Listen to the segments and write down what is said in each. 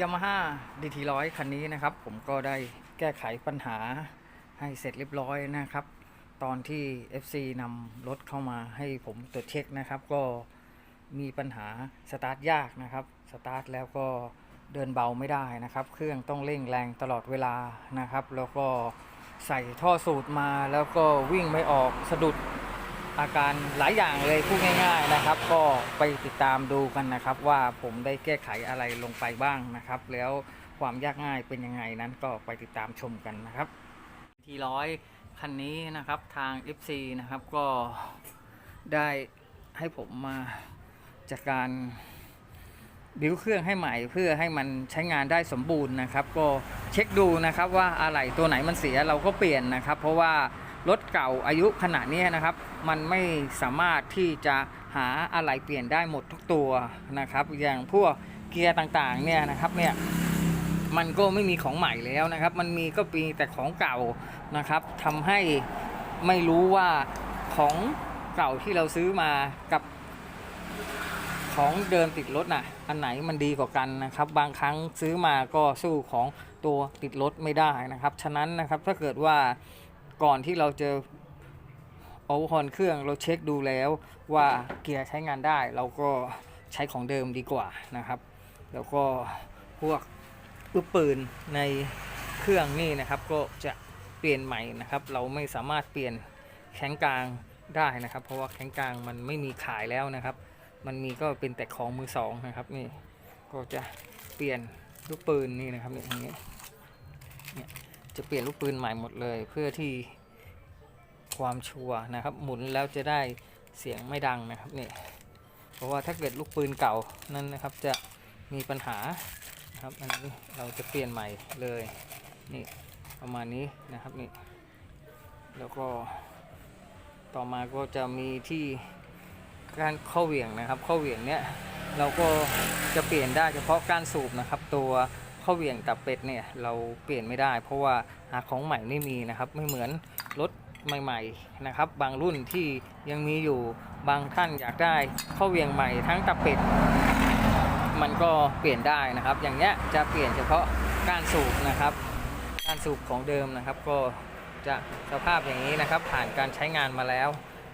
ยามาฮ่าดีทีร้อยคันนี้นะครับ ผมก็ได้แก้ไขปัญหาให้เสร็จเรียบร้อยนะครับ ตอนที่ FC นำรถเข้ามาให้ผมตรวจเช็คนะครับ ก็มีปัญหาสตาร์ทยากนะครับ สตาร์ทแล้วก็เดินเบาไม่ได้นะครับ เครื่องต้องเร่งแรงตลอดเวลานะครับ แล้วก็ใส่ท่อสูตรมาแล้วก็วิ่งไม่ออกสะดุด อาการหลายอย่างเลยพูดง่าย ๆนะครับ ก็ไปติดตามดูกันนะครับ ว่าผมได้แก้ไขอะไรลงไปบ้างนะครับ แล้วความยากง่ายเป็นยังไงนั้นก็ไปติดตามชมกันนะครับทีร้อยคันนี้นะครับทาง FC นะครับก็ได้ให้ผมมาจัดการบิวเครื่องให้ใหม่เพื่อให้มันใช้งานได้สมบูรณ์นะครับ ก็เช็คดูนะครับว่าอะไหล่ตัวไหนมันเสียเราก็เปลี่ยนนะครับ เพราะว่า รถเก่าอายุขนาดนี้นะครับ มันไม่สามารถที่จะหาอะไหล่เปลี่ยนได้หมดทุกตัวนะครับ อย่างพวกเกียร์ต่างๆเนี่ยนะครับเนี่ยมันก็ไม่มีของใหม่แล้วนะครับ มันมีก็มีแต่ของเก่านะครับทำให้ไม่รู้ว่าของเก่าที่เราซื้อมากับของเดิมติดรถน่ะ อันไหนมันดีกว่ากันนะครับ บางครั้งซื้อมาก็สู้ของตัวติดรถไม่ได้นะครับ ฉะนั้นนะครับถ้าเกิดว่า ก่อนที่เราจะโอเวอร์ฮอนเครื่องเราเช็คดูแล้วว่าเกียร์ใช้งานได้ เราก็ใช้ของเดิมดีกว่านะครับ แล้วก็พวกลูกปืนในเครื่องนี่นะครับ ก็จะเปลี่ยนใหม่นะครับ เราไม่สามารถเปลี่ยนแข้งกลางได้นะครับ เพราะว่าแข้งกลางมันไม่มีขายแล้วนะครับ มันมีก็เป็นแต่ของมือสองนะครับนี่ก็จะเปลี่ยนลูกปืนนี่นะครับนี่อย่างนี้เนี่ย จะเปลี่ยนลูกปืนใหม่หมดเลย เพื่อที่ความชัวนะครับ หมุนแล้วจะได้เสียงไม่ดังนะครับนี่เพราะว่าถ้าเกิดลูกปืนเก่านั้นนะครับ จะมีปัญหานะครับอันนี้เราจะเปลี่ยนใหม่เลยนี่ประมาณนี้นะครับนี่แล้วก็ต่อมาก็จะมีที่การเข้าเหวี่ยงนะครับ เข้าเหวี่ยงเนี้ยเราก็จะเปลี่ยนได้เฉพาะการสูบนะครับ ตัว ข้าเหวี่ยงตับเป็ดเนี่ยเราเปลี่ยนไม่ได้ เพราะว่าหาของใหม่ไม่มีนะครับ ไม่เหมือนรถใหม่ๆนะครับ บางรุ่นที่ยังมีอยู่บางท่านอยากได้ข้าเหวี่ยงใหม่ทั้งตับเป็ดมันก็เปลี่ยนได้นะครับ อย่างเนี้ยจะเปลี่ยนเฉพาะการสูบนะครับ การสูบของเดิมนะครับ ก็จะสภาพอย่างนี้นะครับ ผ่านการใช้งานมาแล้ว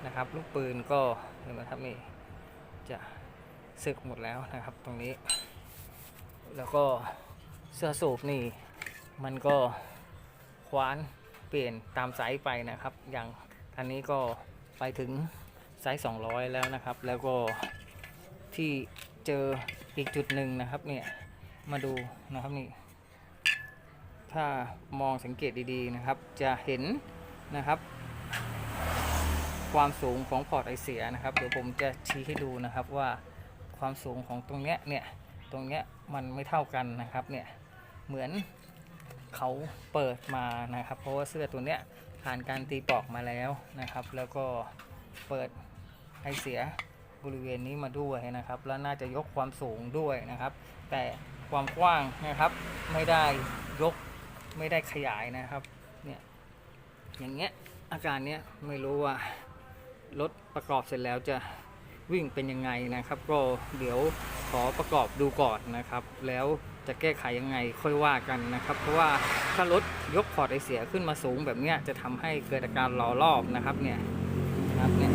นะครับ ลูกปืนก็เห็นไหมครับนี่จะสึกหมดแล้วนะครับ ตรงนี้ แล้วก็ เสื้อสูบนี่มันก็คว้านเปลี่ยนตามไซส์ไปนะครับ อย่างอันนี้ก็ไปถึงไซส์200 แล้วนะครับ แล้วก็ที่เจออีกจุดหนึ่งนะครับเนี่ยมาดูนะครับนี่ถ้ามองสังเกตดีๆนะครับ จะเห็นนะครับ ความสูงของพอร์ตไอเสียนะครับเดี๋ยวผมจะชี้ให้ดูนะครับว่าความสูงของตรงเนี้ยเนี่ยตรงเนี้ยมันไม่เท่ากันนะครับเนี่ย เหมือนเขาเปิดมานะครับ เพราะว่าเสื้อตัวเนี้ยผ่านการตีปอกมาแล้วนะครับ แล้วก็เปิดไอเสียบริเวณนี้มาด้วยนะครับ แล้วน่าจะยกความสูงด้วยนะครับ แต่ความกว้างนะครับไม่ได้ยกไม่ได้ขยายนะครับเนี่ยอย่างเงี้ยอาการเนี้ยไม่รู้ว่า รถประกอบเสร็จแล้วจะ วิ่งเป็นยังไงนะครับ ก็เดี๋ยวขอประกอบดูก่อนนะครับ แล้วจะแก้ไขยังไงค่อยว่ากันนะครับ เพราะว่าถ้ารถยกพอร์ตไอเสียขึ้นมาสูงแบบนี้จะทำให้เกิดอาการหล่อรอบนะครับเนี่ยนะครับเนี่ย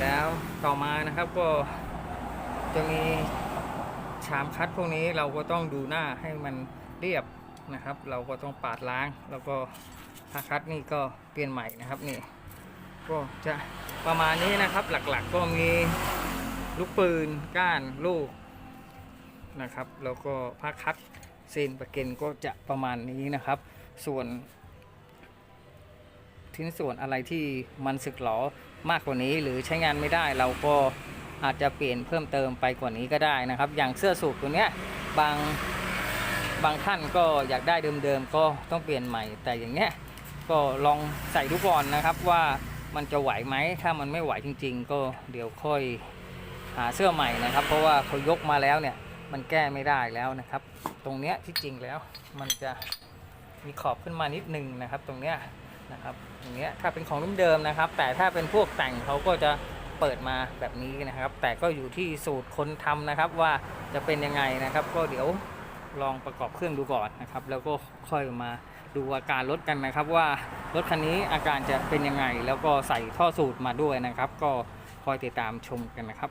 แล้วต่อมานะครับก็จะมีชามคัดพวกนี้เราก็ต้องดูหน้าให้มันเรียบนะครับ เราก็ต้องปาดล้าง แล้วก็ผ้าคัดนี่ก็เปลี่ยนใหม่นะครับนี่ ก็จะประมาณนี้นะครับหลักๆก็มีลูกปืนก้านลูกนะครับแล้วก็ผ้าคัดเซนประเกนก็จะประมาณนี้นะครับ ส่วนชิ้นส่วนอะไรที่มันสึกหรอมากกว่านี้ หรือใช้งานไม่ได้เราก็อาจจะเปลี่ยนเพิ่มเติมไปกว่านี้ก็ได้นะครับ อย่างเสื้อสูบตัวเนี้ยบางบางท่านก็อยากได้เดิมๆก็ต้องเปลี่ยนใหม่แต่อย่างเงี้ยก็ลองใส่ดูก่อนนะครับว่า มันจะไหวไหมถ้ามันไม่ไหวจริง ๆ ก็เดี๋ยวค่อยหาเสื้อใหม่นะครับ เพราะว่าเขายกมาแล้วเนี่ยมันแก้ไม่ได้แล้วนะครับ ตรงเนี้ยที่จริงแล้วมันจะมีขอบขึ้นมานิดนึงนะครับ ตรงเนี้ยนะครับอย่างเงี้ยถ้าเป็นของรุ่นเดิมนะครับ แต่ถ้าเป็นพวกแต่งเขาก็จะเปิดมาแบบนี้นะครับ แต่ก็อยู่ที่สูตรคนทำนะครับว่าจะเป็นยังไงนะครับ ก็เดี๋ยวลองประกอบเครื่องดูก่อนนะครับ แล้วก็ค่อยมา ดูอาการรถกันนะครับว่ารถคันนี้อาการจะเป็นยังไง แล้วก็ใส่ท่อสูตรมาด้วยนะครับ ก็คอยติดตามชมกันนะครับ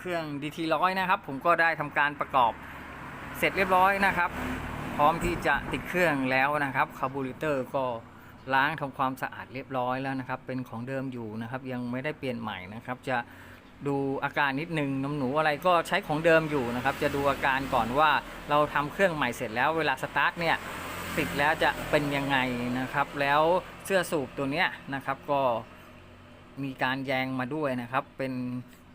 เครื่อง DT ร้อยนะครับ ผมก็ได้ทำการประกอบเสร็จเรียบร้อยนะครับ พร้อมที่จะติดเครื่องแล้วนะครับคาร์บูเรเตอร์ก็ล้างทำความสะอาดเรียบร้อยแล้วนะครับ เป็นของเดิมอยู่นะครับ ยังไม่ได้เปลี่ยนใหม่นะครับ จะดูอาการนิดนึงน้ำหนูอะไรก็ใช้ของเดิมอยู่นะครับ จะดูอาการก่อนว่าเราทำเครื่องใหม่เสร็จแล้วเวลาสตาร์ทเนี่ยติดแล้วจะเป็นยังไงนะครับ แล้วเสื้อสูบตัวเนี้ยนะครับก็มีการแยงมาด้วยนะครับ เป็น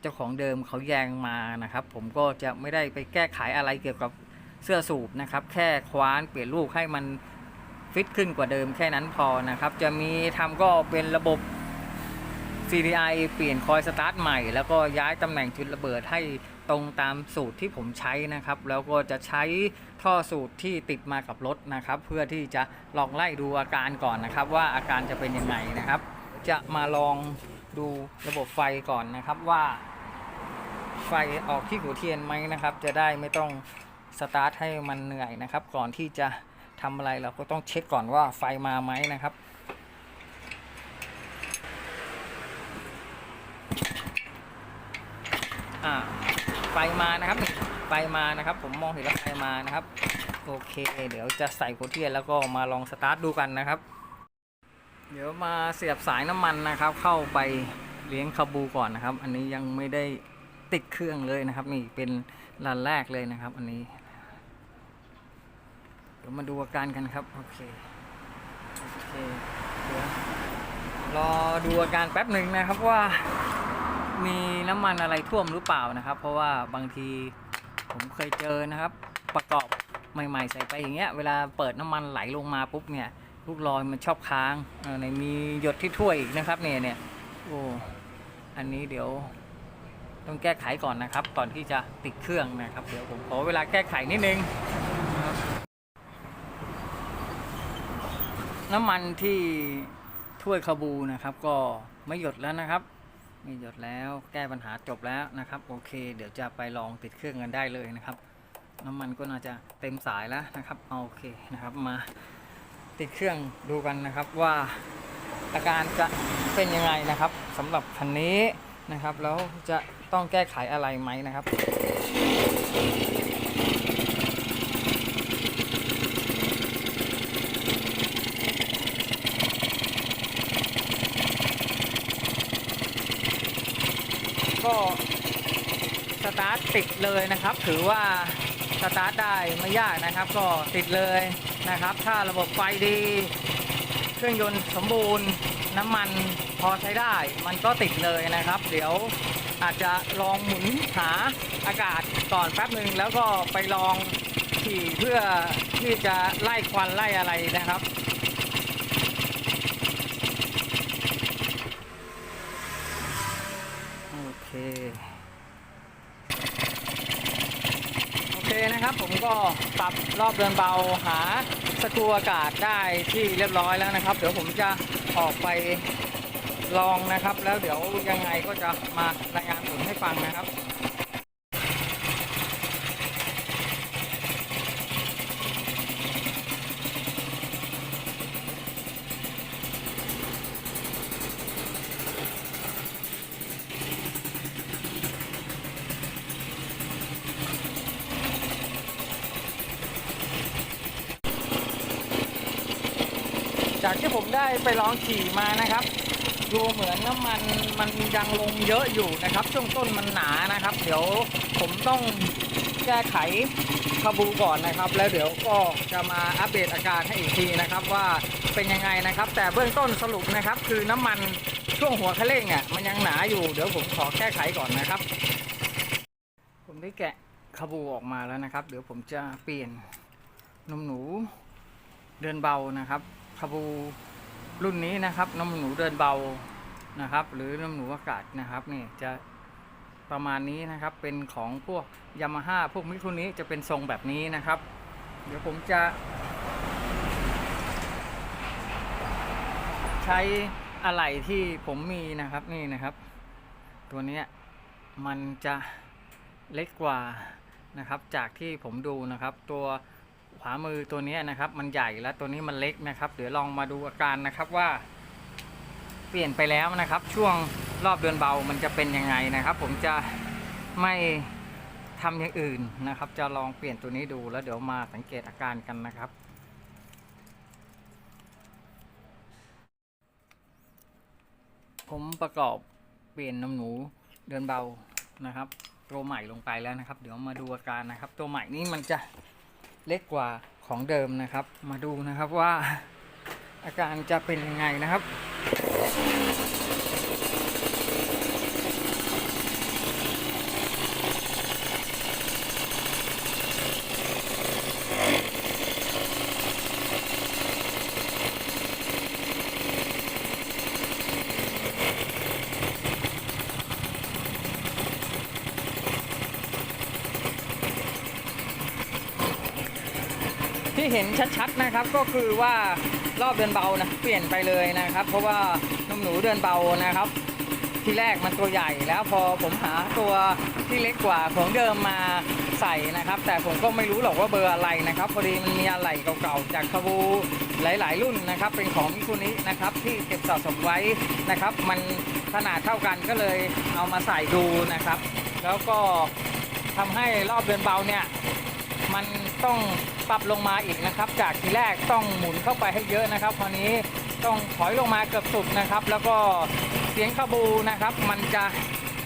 จ้าของเดิมเขาแยงมานะครับ ผมก็จะไม่ได้ไปแก้ไขอะไรเกี่ยวกับเสื้อสูบนะครับ แค่คว้านเปลี่ยนลูกให้มันฟิตขึ้นกว่าเดิมแค่นั้นพอนะครับ จะมีทำก็เป็นระบบ CDI เปลี่ยนคอยสตาร์ทใหม่ แล้วก็ย้ายตำแหน่งจุดระเบิดให้ตรงตามสูตรที่ผมใช้นะครับ แล้วก็จะใช้ท่อสูตรที่ติดมากับรถนะครับ เพื่อที่จะลองไล่ดูอาการก่อนนะครับ ว่าอาการจะเป็นยังไงนะครับ จะมาลองดูระบบไฟก่อนนะครับว่า ไฟออกที่หัวเทียนไหมนะครับ จะได้ไม่ต้องสตาร์ทให้มันเหนื่อยนะครับ ก่อนที่จะทำอะไรเราก็ต้องเช็คก่อนว่าไฟมาไหมนะครับอ่าไฟมานะครับไฟมานะครับ ผมมองเห็นแล้วไฟมานะครับ โอเค เดี๋ยวจะใส่หัวเทียนแล้วก็มาลองสตาร์ทดูกันนะครับ เดี๋ยวมาเสียบสายน้ำมันนะครับ เข้าไปเลี้ยงคาบูก่อนนะครับ อันนี้ยังไม่ได้ ติดเครื่องเลยนะครับนี่เป็นรันแรกเลยนะครับ อันนี้เดี๋ยวมาดูอาการกันครับโอเคโอเคเดี๋ยวรอดูอาการแป๊บหนึ่งนะครับว่ามีน้ำมันอะไรท่วมหรือเปล่านะครับ เพราะว่าบางทีผมเคยเจอนะครับ ประกอบใหม่ ๆ ใส่ไปอย่างเงี้ยเวลาเปิดน้ำมันไหลลงมาปุ๊บเนี่ยลูกลอยมันชอบค้างในมีหยดที่ถ้วยอีกนะครับเนี่ยเนี่ยโอ้อันนี้เดี๋ยว ต้องแก้ไขก่อนนะครับ ก่อนที่จะติดเครื่องนะครับ เดี๋ยวผมขอเวลาแก้ไขนิดนึงน้ำมันที่ถ้วยคาบูนะครับ ก็ไม่หยดแล้วนะครับไม่หยดแล้วแก้ปัญหาจบแล้วนะครับ โอเค เดี๋ยวจะไปลองติดเครื่องกันได้เลยนะครับ น้ำมันก็น่าจะเต็มสายแล้วนะครับเอาโอเคนะครับมาติดเครื่องดูกันนะครับว่าอาการจะเป็นยังไงนะครับสำหรับคันนี้นะครับ แล้วจะ ต้องแก้ไขอะไรไหมนะครับ ก็สตาร์ทติดเลยนะครับ ถือว่าสตาร์ทได้ไม่ยากนะครับ ก็ติดเลยนะครับ ถ้าระบบไฟดี เครื่องยนต์สมบูรณ์น้ำมันพอใช้ได้ มันก็ติดเลยนะครับ เดี๋ยว อาจจะลองหมุนหาอากาศก่อนแป๊บหนึ่งแล้วก็ไปลองขี่เพื่อที่จะไล่ควันไล่อะไรนะครับโอเคโอเคนะครับผมก็ปรับรอบเดินเบาหาสกรูอากาศได้ที่เรียบร้อยแล้วนะครับ เดี๋ยวผมจะออกไป ลองนะครับ แล้วเดี๋ยวยังไงก็จะมารายงานผลให้ฟังนะครับจากที่ผมได้ไปลองขี่มานะครับ ดูเหมือนน้ำมันมันยังลงเยอะอยู่นะครับช่วงต้นมันหนานะครับ เดี๋ยวผมต้องแก้ไขคาบูก่อนนะครับ แล้วเดี๋ยวก็จะมาอัปเดตอาการให้อีกทีนะครับ ว่าเป็นยังไงนะครับ แต่เบื้องต้นสรุปนะครับ คือน้ำมันช่วงหัวคันเร่งอะมันยังหนาอยู่เดี๋ยวผมขอแก้ไขก่อนนะครับ ผมได้แกะคาบูออกมาแล้วนะครับ เดี๋ยวผมจะเปลี่ยนนมหนูเดินเบานะครับคาบู รุ่นนี้นะครับนมหนูเดินเบานะครับ หรือนมหนูอากาศนะครับนี่จะประมาณนี้นะครับเป็นของพวกยามาฮ่าพวกมิคุนี้จะเป็นทรงแบบนี้นะครับ เดี๋ยวผมจะ ใช้อะไหล่ที่ผมมีนะครับนี่นะครับ ตัวนี้มันจะเล็กกว่านะครับ จากที่ผมดูนะครับ ตัวามือตัวนี้นะครับ มันใหญ่และตัวนี้มันเล็กนะครับ เดี๋ยวลองมาดูอาการนะครับว่า เปลี่ยนไปแล้วนะครับ ช่วงรอบเดือนเบามันจะเป็นยังไงนะครับ ผมจะไม่ทำอย่างอื่นนะครับ จะลองเปลี่ยนตัวนี้ดูแล้วเดี๋ยวมาสังเกตอาการกันนะครับ ผมประกอบเปลี่ยนน้ำหนูเดินเบานะครับ ตัวใหม่ลงไปแล้วนะครับ เดี๋ยวมาดูอาการนะครับ ตัวใหม่นี้มันจะ เล็กกว่าของเดิมนะครับ มาดูนะครับว่าอาการจะเป็นยังไงนะครับ เห็น ชัดนะครับก็คือว่ารอบเดินเบานะเปลี่ยนไปเลยนะครับ เพราะว่านมหนูเดินเบานะครับ ที่แรกมันตัวใหญ่แล้วพอผมหาตัวที่เล็กกว่าของเดิมมาใส่นะครับ แต่ผมก็ไม่รู้หรอกว่าเบอร์อะไรนะครับ พอดีมันมีอะไหล่เก่าๆ จากคาบูหลาย ๆ รุ่นนะครับ เป็นของมิคุนินะครับที่เก็บสะสมไว้นะครับ มันขนาดเท่ากันก็เลยเอามาใส่ดูนะครับ แล้วก็ทำให้รอบเดินเบาเนี่ยมัน ต้องปรับลงมาอีกนะครับ จากทีแรกต้องหมุนเข้าไปให้เยอะนะครับคราวนี้ต้องถอยลงมาเกือบสุดนะครับ แล้วก็เสียงคาบูนะครับ มันจะ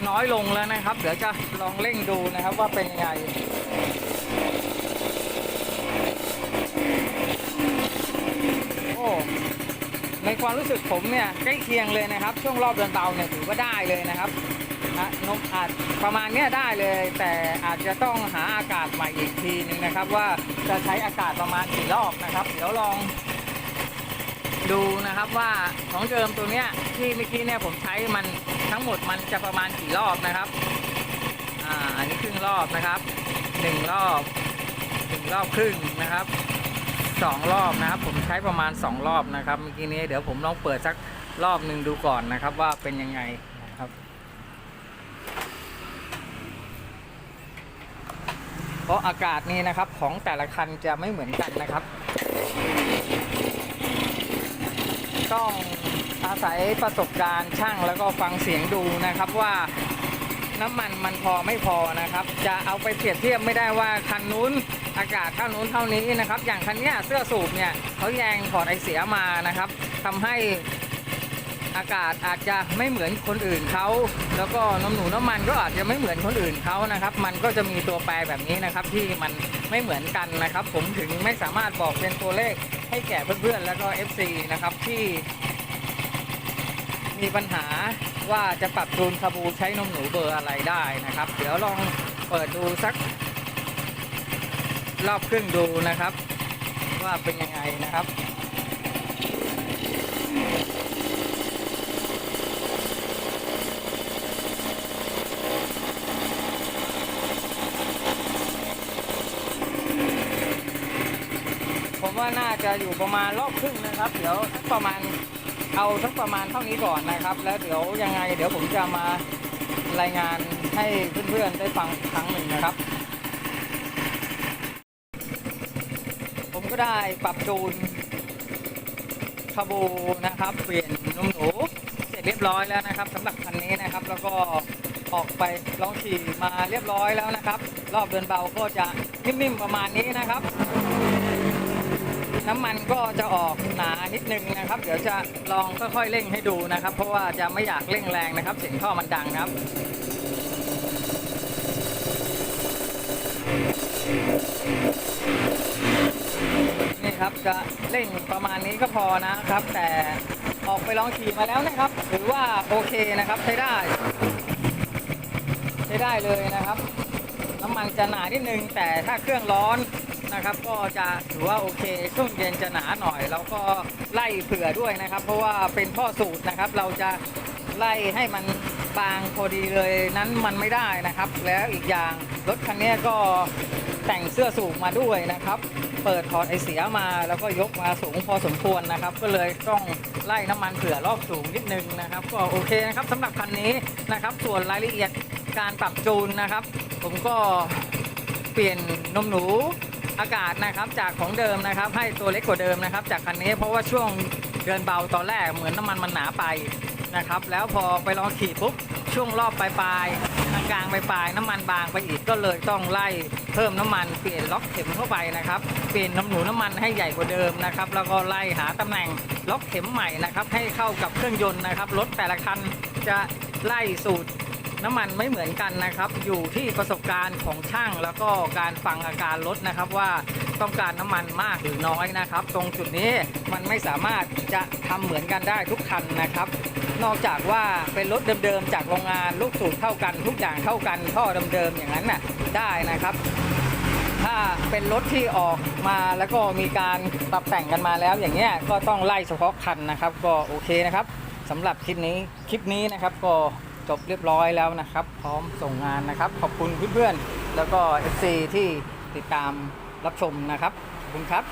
น้อยลงแล้วนะครับ เดี๋ยวจะลองเร่งดูนะครับว่าเป็นยังไงโอ้ในความรู้สึกผมเนี่ยใกล้เคียงเลยนะครับ ช่วงรอบเดินเบาเนี่ยถือว่าได้เลยนะครับ นะนกอาจประมาณนี้ได้เลย แต่อาจจะต้องหาอากาศใหม่อีกทีนึงนะครับ ว่าจะใช้อากาศประมาณกี่รอบนะครับ เดี๋ยวลอง ดูนะครับว่าของเดิมตัวเนี้ยที่เมื่อกี้เนี่ยผมใช้มันทั้งหมดมันจะประมาณกี่รอบนะครับอ่าอันนี้ครึ่งรอบนะครับหนึ่งรอบหนึ่งรอบครึ่งนะครับสองรอบนะครับ ผมใช้ประมาณสองรอบนะครับเมื่อกี้นี้เดี๋ยวผมลองเปิดสักรอบหนึ่งดูก่อนนะครับว่าเป็นยังไงนะครับ เพราะอากาศนี่นะครับของแต่ละคันจะไม่เหมือนกันนะครับ ต้องอาศัยประสบการณ์ช่างแล้วก็ฟังเสียงดูนะครับว่าน้ำมันมันพอไม่พอนะครับ จะเอาไปเปรียบเทียบไม่ได้ว่าคันนู้นอากาศเท่านู้นเท่านี้นะครับ อย่างคันนี้เสื้อสูบเนี่ยเขาแยงถอดไอเสียมานะครับทำให้ อากาศอาจจะไม่เหมือนคนอื่นเขาแล้วก็น้ำหนูน้ำมันก็อาจจะไม่เหมือนคนอื่นเขานะครับ มันก็จะมีตัวแปรแบบนี้นะครับ ที่มันไม่เหมือนกันนะครับ ผมถึงไม่สามารถบอกเป็นตัวเลขให้แก่เพื่อนๆ แล้วก็ FC นะครับที่ มีปัญหาว่าจะปรับจูนคาบูใช้นมหนูเบอร์อะไรได้นะครับ เดี๋ยวลองเปิดดูสัก รอบครึ่งดูนะครับ ว่าเป็นยังไงนะครับ น่าจะอยู่ประมาณรอบครึ่งนะครับ เดี๋ยวสักประมาณเอาสักประมาณเท่านี้ก่อนนะครับ แล้วเดี๋ยวยังไง เดี๋ยวผมจะมารายงานให้เพื่อนๆได้ฟังครั้งหนึ่งนะครับ ผมก็ได้ปรับจูนคาบูนะครับ เปลี่ยนนุ่มหนูเสร็จเรียบร้อยแล้วนะครับสำหรับคันนี้นะครับ แล้วก็ออกไปลองขี่มาเรียบร้อยแล้วนะครับ รอบเดินเบาก็จะนิ่มๆประมาณนี้นะครับ น้ำมันก็จะออกหนานิดนึงนะครับ เดี๋ยวจะลองค่อยๆเร่งให้ดูนะครับ เพราะว่าจะไม่อยากเร่งแรงนะครับ เสียงท่อมันดังครับนี่ครับจะเร่งประมาณนี้ก็พอนะครับ แต่ออกไปลองขี่มาแล้วนะครับ ถือว่าโอเคนะครับใช้ได้ ใช้ได้เลยนะครับ น้ำมันจะหนานิดนึงแต่ถ้าเครื่องร้อน นะครับ ก็จะถือว่าโอเคช่วงเย็นจะหนาหน่อย แล้วก็ไล่เผื่อด้วยนะครับ เพราะว่าเป็นท่อสูตรนะครับ เราจะไล่ให้มันบางพอดีเลยนั้นมันไม่ได้นะครับ แล้วอีกอย่างรถคันนี้ก็แต่งเสื้อสูบมาด้วยนะครับ เปิดถอดไอเสียมาแล้วก็ยกมาสูงพอสมควรนะครับ ก็เลยต้องไล่น้ำมันเผื่อรอบสูงนิดนึงนะครับ ก็โอเคนะครับสำหรับคันนี้นะครับ ส่วนรายละเอียดการปรับจูนนะครับ ผมก็เปลี่ยนนมหนู อากาศนะครับจากของเดิมนะครับ ให้ตัวเล็กกว่าเดิมนะครับ จากคันนี้เพราะว่าช่วงเดินเบาตอนแรกเหมือนน้ำมันมันหนาไปนะครับ แล้วพอไปลองขี่ปุ๊บช่วงรอบปลายๆกลางๆปลายน้ำมันบางไปอีกก็เลยต้องไล่เพิ่มน้ำมันเปลี่ยนล็อกเข็มเข้าไปนะครับเปลี่ยนน้ำหนูน้ำมันให้ใหญ่กว่าเดิมนะครับ แล้วก็ไล่หาตำแหน่งล็อกเข็มใหม่นะครับ ให้เข้ากับเครื่องยนต์นะครับรถแต่ละคันจะไล่สูตร น้ำมันไม่เหมือนกันนะครับ อยู่ที่ประสบการณ์ของช่างแล้วก็การฟังอาการรถนะครับว่าต้องการน้ำมันมากหรือน้อยนะครับ ตรงจุดนี้มันไม่สามารถจะทำเหมือนกันได้ทุกคันนะครับ นอกจากว่าเป็นรถเดิมๆจากโรงงานลูกสูบเท่ากัน ทุกอย่างเท่ากันท่อเดิมๆอย่างนั้นน่ะได้นะครับ ถ้าเป็นรถที่ออกมาแล้วก็มีการปรับแต่งกันมาแล้ว อย่างเงี้ยก็ต้องไล่เฉพาะคันนะครับ ก็โอเคนะครับสำหรับคลิปนี้คลิปนี้นะครับก็ จบเรียบร้อยแล้วนะครับ พร้อมส่งงานนะครับ ขอบคุณเพื่อนๆแล้วก็ FC ที่ติดตามรับชมนะครับขอบคุณครับ